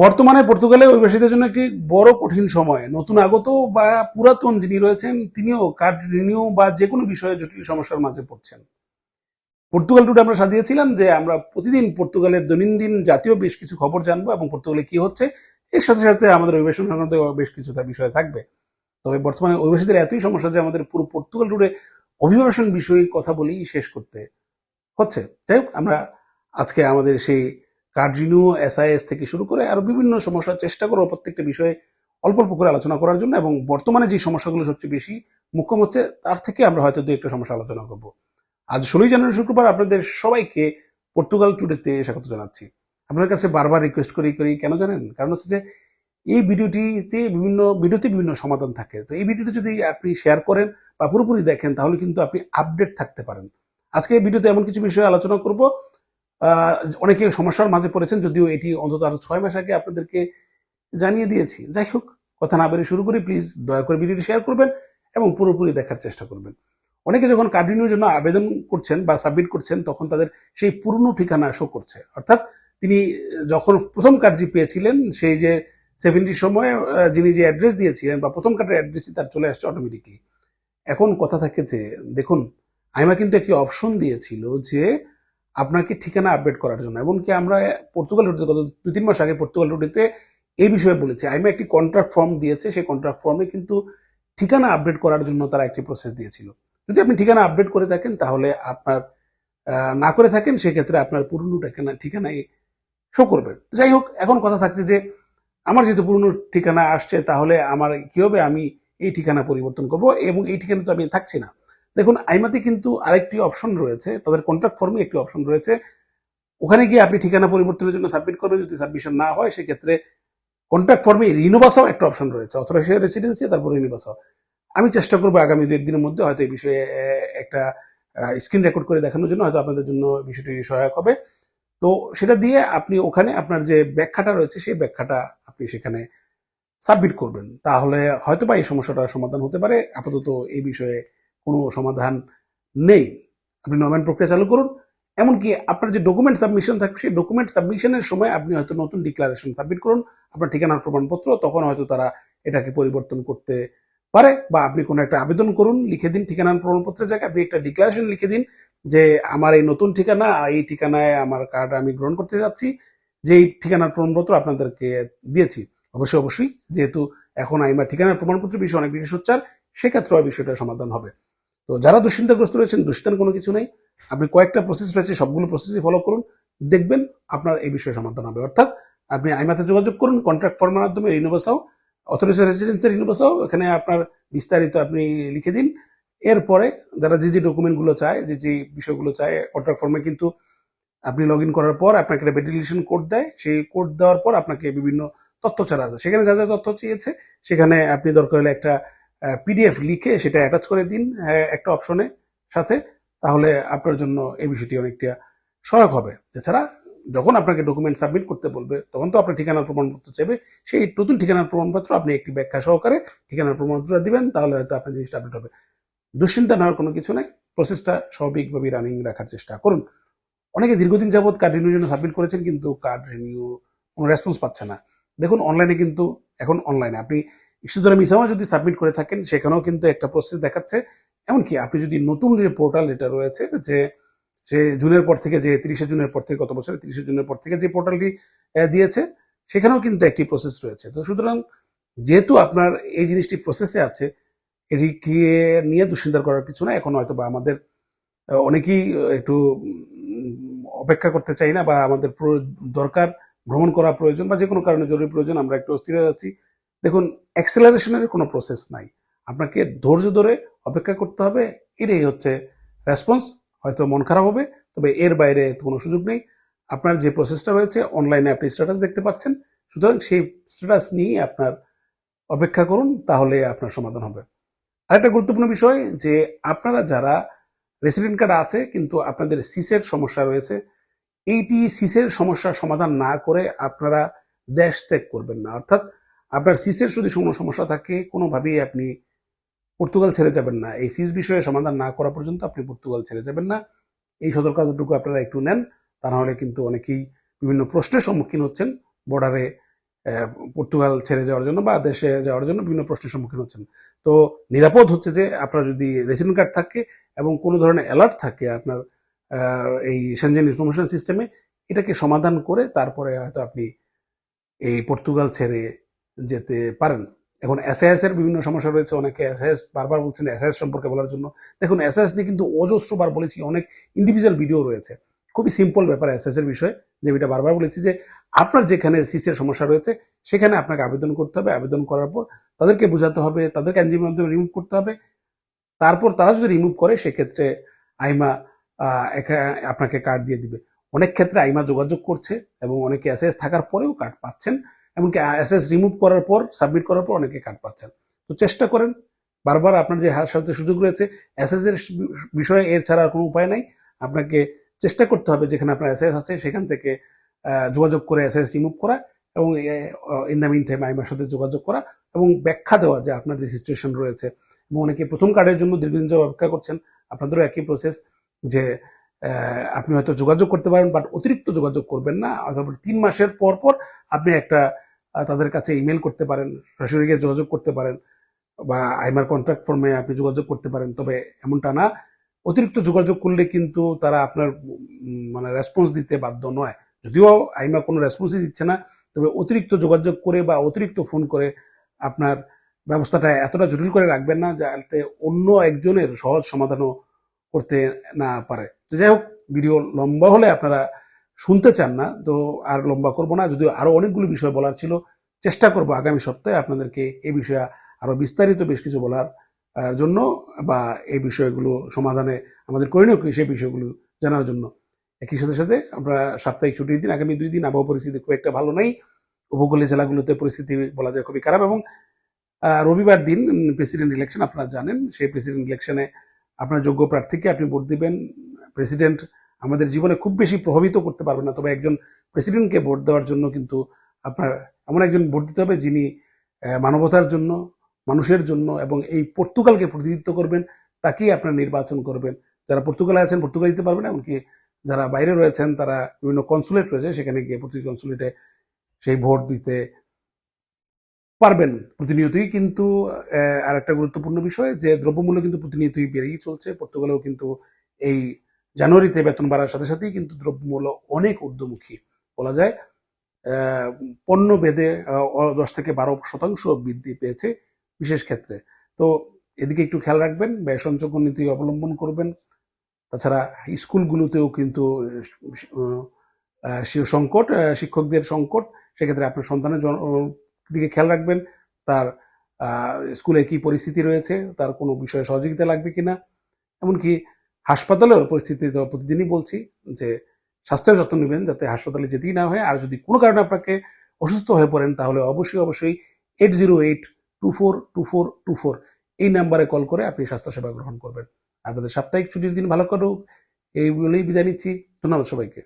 বর্তমানে পর্তুগালে অভিবাসীদের জন্য একটি বড় কঠিন সময়। নতুন আগত বা পুরাতন যিনি রয়েছেন, তিনিও কার্ড রিনিউ বা যে কোনো বিষয়ে জটিল সমস্যার মাঝে পড়ছেন। পর্তুগাল টুডে আমরা সাজিয়েছিলাম যে আমরা প্রতিদিন পর্তুগালের দৈনন্দিন জাতীয় বেশ কিছু খবর জানব এবং পর্তুগালে কি হচ্ছে, এর সাথে সাথে আমাদের অভিবাসন সংক্রান্ত বেশ কিছু তার বিষয় থাকবে। তবে বর্তমানে অভিবাসীদের এতই সমস্যা যে আমাদের পুরো পর্তুগাল টুডে অভিবাসন বিষয়ে কথা বলেই শেষ করতে হচ্ছে। যাই হোক, আমরা আজকে আমাদের সেই কার্ড রিনিউ এসআইএস থেকে শুরু করে আরও বিভিন্ন সমস্যার চেষ্টা করব প্রত্যেকটা বিষয়ে অল্প অল্প করে আলোচনা করার জন্য এবং বর্তমানে যে সমস্যাগুলো সবচেয়ে বেশি মুখ্যম হচ্ছে, তার থেকে আমরা হয়তো দু একটা সমস্যা আলোচনা করব। আজ ষোলোই জানুয়ারি শুক্রবার আপনাদের সবাইকে পর্তুগাল টুডেতে স্বাগত জানাচ্ছি। আপনার কাছে বারবার রিকোয়েস্ট করি করি, কেন জানেন? কারণ হচ্ছে যে এই ভিডিওটিতে বিভিন্ন, ভিডিওতে বিভিন্ন সমাধান থাকে। তো এই ভিডিওটি যদি আপনি শেয়ার করেন বা পুরোপুরি দেখেন, তাহলে কিন্তু আপনি আপডেট থাকতে পারেন। আজকে এই ভিডিওতে এমন কিছু বিষয়ে আলোচনা করব অনেকে সমস্যার মাঝে পড়েছেন, যদিও এটি অন্তত আরও ছয় মাস আগে আপনাদেরকে জানিয়ে দিয়েছি। যাই হোক, কথা না বেরিয়ে শুরু করি। প্লিজ দয়া করে ভিডিওটি শেয়ার করবেন এবং পুরোপুরি দেখার চেষ্টা করবেন। অনেকে যখন কার্ড রিনিউর জন্য আবেদন করছেন বা সাবমিট করছেন, তখন তাদের সেই পুরনো ঠিকানা শো করছে। অর্থাৎ তিনি যখন প্রথম কার্ডটি পেয়েছিলেন, সেই যে সেভেন্টির সময় যিনি যে অ্যাড্রেস দিয়েছিলেন বা প্রথম কার্ডের অ্যাড্রেসই তার চলে আসছে অটোমেটিকলি এখন কথা থাকে যে, দেখুন আইমা কিন্তু একটি অপশন দিয়েছিল যে আপনাকে ঠিকানা আপডেট করার জন্য। এমনকি আমরা পর্তুগাল রুটিতে গত দু তিন মাস আগে পর্তুগাল রুটিতে এই বিষয়ে বলেছি। আইমা একটি কন্ট্রাক্ট ফর্ম দিয়েছে। সেই কন্ট্রাক্ট ফর্মে কিন্তু ঠিকানা আপডেট করার জন্য তারা একটি প্রসেস দিয়েছিল। যদি আপনি ঠিকানা আপডেট করে থাকেন, তাহলে আপনার না করে থাকেন, সেক্ষেত্রে আপনার পুরনো ঠিকানা ঠিকানায় শো করবে। যাই হোক, এখন কথা থাকছে যে, আমার যেহেতু পুরনো ঠিকানা আসছে, তাহলে আমার কি হবে? আমি এই ঠিকানা পরিবর্তন করব এবং এই ঠিকানা তো আমি থাকছি না। দেখুন, আইমাতে কিন্তু আরেকটি অপশন রয়েছে, তাদের কন্ট্রাক্ট ফর্মে একটি অপশন রয়েছে। ওখানে গিয়ে আপনি ঠিকানা পরিবর্তনের জন্য সাবমিট করবেন, যদি সাবমিশন না হয়, সেক্ষেত্রে কন্ট্রাক্ট ফর্মে রিনোভাসাও একটা অপশন রয়েছে অথরাইজেশন রেসিডেন্সি তারপর রিনোভাসাও আমি চেষ্টা করব আগামী দু একদিনের মধ্যে হয়তো এই বিষয়ে একটা স্ক্রিন রেকর্ড করে দেখানোর জন্য, হয়তো আপনাদের জন্য বিষয়টি সহায়ক হবে। তো সেটা দিয়ে আপনি ওখানে আপনার যে ব্যাখ্যাটা রয়েছে, সেই ব্যাখ্যাটা আপনি সেখানে সাবমিট করবেন। তাহলে হয়তো বা এই সমস্যাটার সমাধান হতে পারে। আপাতত এই বিষয়ে কোনো সমাধান নেই। আপনি নবায়ন প্রক্রিয়া চালু করুন। এমনকি আপনার যে ডকুমেন্ট সাবমিশন থাকবে সেই ডকুমেন্ট সাবমিশনের সময় আপনি হয়তো নতুন ডিক্লারেশন সাবমিট করুন। আপনার ঠিকানার প্রমাণপত্র, তখন হয়তো তারা এটাকে পরিবর্তন করতে পারে বা আপনি কোনো একটা আবেদন করুন, লিখে দিন ঠিকানার প্রমাণপত্রের জায়গায়। আপনি একটা ডিক্লারেশন লিখে দিন যে, আমার এই নতুন ঠিকানা এই ঠিকানায় আমার কার্ড আমি গ্রহণ করতে যাচ্ছি যে এই ঠিকানার প্রমাণপত্র আপনাদেরকে দিয়েছি। অবশ্যই অবশ্যই। যেহেতু এখন আইমার ঠিকানার প্রমাণপত্র বিষয়ে অনেক বেশি সোচ্চার সেক্ষেত্রে ওই বিষয়টার সমাধান হবে। তো যারা দুশ্চিন্তাগ্রস্ত রয়েছেন, দুশ্চিন্তার কোনো কিছু নেই। আপনি কয়েকটা প্রসেস রয়েছে, সবগুলো প্রসেসই ফলো করুন। দেখবেন আপনার এই বিষয়ে সমাধান হবে। অর্থাৎ আপনি আইমাতে যোগাযোগ করুন কন্ট্রাক্ট ফর্মের মাধ্যমে রিনোভাসাও অথরাইজেশন রেসিডেন্সের রিনোভাসাও এখানে আপনার বিস্তারিত আপনি লিখে দিন। এরপরে যারা যে যে ডকুমেন্টগুলো চায়, যে যে বিষয়গুলো চায় কন্ট্রাক্ট ফর্মে কিন্তু আপনি লগ ইন করার পর আপনাকে একটা ভেরিফিকেশন কোড দেয়। সেই কোড দেওয়ার পর আপনাকে বিভিন্ন তথ্য ছাড়া আছে। সেখানে যা যা তথ্য চেয়েছে, সেখানে আপনি দরকার হলে একটা পিডিএফ লিখে সেটা অ্যাটাচ করে দিন একটা অপশনে সাথে, তাহলে আপনার জন্য এই বিষয়টি অনেকটা সহায়ক হবে। এছাড়া, যখন আপনাকে ডকুমেন্ট সাবমিট করতে বলবে, তখন তো আপনার ঠিকানার প্রমাণপত্র চাইবে। সেই নতুন ঠিকানার প্রমাণপত্র আপনি একটি ব্যাখ্যা সহকারে ঠিকানার প্রমাণপত্র দিবেন, তাহলে হয়তো আপনার জিনিসটা আপডেট হবে। দুশ্চিন্তা নেওয়ার কোনো কিছু নেই। প্রসেসটা স্বাভাবিকভাবে রানিং রাখার চেষ্টা করুন। অনেকে দীর্ঘদিন যাবৎ কার্ড রিনিউর জন্য সাবমিট করেছেন, কিন্তু কার্ড রিনিউ কোনো রেসপন্স পাচ্ছে না। দেখুন অনলাইনে কিন্তু, এখন অনলাইনে আপনি ইস্যুধরা মিসামা যদি সাবমিট করে থাকেন, সেখানেও কিন্তু একটা প্রসেস দেখাচ্ছে। এমনকি আপনি যদি নতুন যে পোর্টাল যেটা রয়েছে, যে, সে জুনের পর থেকে যে, তিরিশে জুনের পর থেকে, গত বছর তিরিশে জুনের পর থেকে যে পোর্টালটি দিয়েছে, সেখানেও কিন্তু একটি প্রসেস রয়েছে। তো সুতরাং যেহেতু আপনার এই জিনিসটি প্রসেসে আছে, এটিকে নিয়ে দুশ্চিন্তা করার কিছু না এখন হয়তো বা আমাদের অনেকেই একটু অপেক্ষা করতে চাই না বা আমাদের দরকার, ভ্রমণ করা প্রয়োজন বা যে কোনো কারণে জরুরি প্রয়োজন, আমরা একটু অস্থির হয়ে যাচ্ছি। দেখুন অ্যাক্সেলারেশনের কোনো প্রসেস নাই। আপনাকে ধৈর্য ধরে অপেক্ষা করতে হবে। এটাই হচ্ছে রেসপন্স হয়তো মন খারাপ হবে, তবে এর বাইরে কোনো সুযোগ নেই। আপনার যে প্রসেসটা রয়েছে অনলাইনে আপনি স্ট্যাটাস দেখতে পাচ্ছেন। সুতরাং সেই স্ট্যাটাস নিয়ে আপনার অপেক্ষা করুন, তাহলে আপনার সমাধান হবে। আরেকটা গুরুত্বপূর্ণ বিষয়, যে আপনারা যারা রেসিডেন্ট কার্ড আছে, কিন্তু আপনাদের সিসের সমস্যা রয়েছে, এইটি সিসের সমস্যার সমাধান না করে আপনারা দেশ ত্যাগ করবেন না। অর্থাৎ আপনার সিসের যদি কোনো সমস্যা থাকে, কোনোভাবেই আপনি পর্তুগাল ছেড়ে যাবেন না। এই সিস বিষয়ে সমাধান না করা পর্যন্ত আপনি পর্তুগাল ছেড়ে যাবেন না। এই সতর্কতাটুকু আপনারা একটু নেন, তা নাহলে কিন্তু অনেকেই বিভিন্ন প্রশ্নের সম্মুখীন হচ্ছেন বর্ডারে পর্তুগাল ছেড়ে যাওয়ার জন্য বা দেশে যাওয়ার জন্য বিভিন্ন প্রশ্নের সম্মুখীন হচ্ছেন। তো নিরাপদ হচ্ছে যে আপনার যদি রেসিডেন্ট কার্ড থাকে এবং কোনো ধরনের অ্যালার্ট থাকে আপনার এই সেনজেন ইনফরমেশন সিস্টেমে এটাকে সমাধান করে তারপরে হয়তো আপনি এই পর্তুগাল ছেড়ে যেতে পারেন। এখন এসআইএস এর বিভিন্ন সমস্যা রয়েছে, অনেকে এসআইএস বারবার বলছেন এসআইএস সম্পর্কে বলার জন্য। দেখুন এসআইএস নিয়ে কিন্তু অজস্রবার বলেছি, অনেক ইন্ডিভিজুয়াল ভিডিও রয়েছে। খুবই সিম্পল ব্যাপার এসআইএস এর বিষয়ে, যে এটা বারবার বলেছি যে আপনার যেখানে সিসি এর সমস্যা রয়েছে, সেখানে আপনাকে আবেদন করতে হবে। আবেদন করার পর তাদেরকে বোঝাতে হবে, তাদেরকে এনজিওর মাধ্যমে রিমুভ করতে হবে। তারপর তারা যদি রিমুভ করে, সেক্ষেত্রে আইমা আপনাকে কার্ড দিয়ে দিবে। অনেক ক্ষেত্রে আইমা যোগাযোগ করছে এবং অনেকে এসএস থাকার পরেও কার্ড পাচ্ছেন। এমনকি এসএস রিমুভ করার পর সাবমিট করার পর অনেকে কার্ড পাচ্ছেন। তো চেষ্টা করেন, বারবার আপনার যে সাথে সুযোগ রয়েছে এর বিষয়ে এর ছাড়া আর কোনো উপায় নাই। আপনাকে চেষ্টা করতে হবে, যেখানে আপনার এসএস আছে, সেখান থেকে যোগাযোগ করে এসএস রিমুভ করা এবং ইন দ্য মিন টাইম আইমার সাথে যোগাযোগ করা এবং ব্যাখ্যা দেওয়া যে আপনার যে সিচুয়েশন রয়েছে। এবং অনেকে প্রথম কার্ডের জন্য দীর্ঘদিন যাওয়া অপেক্ষা করছেন, আপনাদেরও একই প্রসেস যে আপনি হয়তো যোগাযোগ করতে পারেন বাট অতিরিক্ত যোগাযোগ করবেন না। অথবা তিন মাসের পর পর আপনি একটা তাদের কাছে ইমেল করতে পারেন সরাসরি গিয়ে যোগাযোগ করতে পারেন, বা আইমার কন্ট্রাক্ট ফর্মে আপনি যোগাযোগ করতে পারেন। তবে এমনটা না, অতিরিক্ত যোগাযোগ করলে কিন্তু তারা আপনার মানে রেসপন্স দিতে বাধ্য নয়। যদিও আইমা কোনো রেসপন্সই দিচ্ছে না, তবে অতিরিক্ত যোগাযোগ করে বা অতিরিক্ত ফোন করে আপনার ব্যবস্থাটা এতটা জটিল করে রাখবেন না, যাতে অন্য একজনের সহজ সমাধানও করতে না পারে। যাই হোক ভিডিও লম্বা হলে আপনারা শুনতে চান না, তো আর লম্বা করব না। যদিও আরও অনেকগুলো বিষয় বলার ছিল, চেষ্টা করব আগামী সপ্তাহে আপনাদেরকে এ বিষয়ে আরও বিস্তারিত বেশ কিছু বলার জন্য বা এই বিষয়গুলো সমাধানে আমাদের করণীয় কি সেই বিষয়গুলো জানার জন্য। একই সাথে সাথে আমরা সাপ্তাহিক ছুটির দিন, আগামী দুই দিন আবহাওয়া পরিস্থিতি খুব একটা ভালো নেই। উপকূলীয় জেলাগুলোতে পরিস্থিতি বলা যায় খুবই খারাপ এবং রবিবার দিন প্রেসিডেন্ট ইলেকশন, আপনারা জানেন, সেই প্রেসিডেন্ট ইলেকশনে আপনার যোগ্য প্রার্থীকে আপনি ভোট দিবেন। প্রেসিডেন্ট আমাদের জীবনে খুব বেশি প্রভাবিত করতে পারবে না। তবে একজন প্রেসিডেন্টকে ভোট দেওয়ার জন্য কিন্তু আপনার এমন একজন ভোট দিতে হবে যিনি মানবতার জন্য, মানুষের জন্য এবং এই পর্তুগালকে প্রতিনিধিত্ব করবেন, তাকেই আপনার নির্বাচন করবেন। যারা পর্তুগালে আছেন পর্তুগাল দিতে পারবেন এমনকি যারা বাইরে রয়েছেন, তারা বিভিন্ন কনসুলেট রয়েছে, সেখানে গিয়ে প্রতি কনসুলেটে সেই ভোট দিতে পারবেন প্রতিনিয়তই। কিন্তু আর একটা গুরুত্বপূর্ণ বিষয়, যে দ্রব্যমূল্য কিন্তু প্রতিনিয়তই বেড়েই চলছে। পর্তুগালেও কিন্তু এই জানুয়ারিতে বেতন বাড়ার সাথে সাথেই কিন্তু দ্রব্যমূল্য অনেক ঊর্ধ্বমুখী বলা যায়। পণ্য বেদে দশ থেকে বারো শতাংশ বৃদ্ধি পেয়েছে বিশেষ ক্ষেত্রে। তো এদিকে একটু খেয়াল রাখবেন ব্যয় সঞ্চয় নীতি অবলম্বন করবেন। তাছাড়া স্কুলগুলোতেও কিন্তু সংকট শিক্ষকদের সংকট, সেক্ষেত্রে আপনার সন্তানের দিকে খেয়াল রাখবেন, তার স্কুলে কি পরিস্থিতি রয়েছে, তার কোনো বিষয়ে সহযোগিতা লাগবে কিনা। এমনকি হাসপাতালের পরিস্থিতি তো প্রতিদিনই বলছি যে স্বাস্থ্যের যত্ন নেবেন যাতে হাসপাতালে যেতেই না হয়। আর যদি কোনো কারণে আপনাকে অসুস্থ হয়ে পড়েন, তাহলে অবশ্যই অবশ্যই eight zero eight two four two four two four এই নাম্বারে কল করে আপনি স্বাস্থ্যসেবা গ্রহণ করবেন। আপনাদের সাপ্তাহিক ছুটির দিন ভালো করুক এই বলেই বিদায় নিচ্ছি। ধন্যবাদ সবাইকে।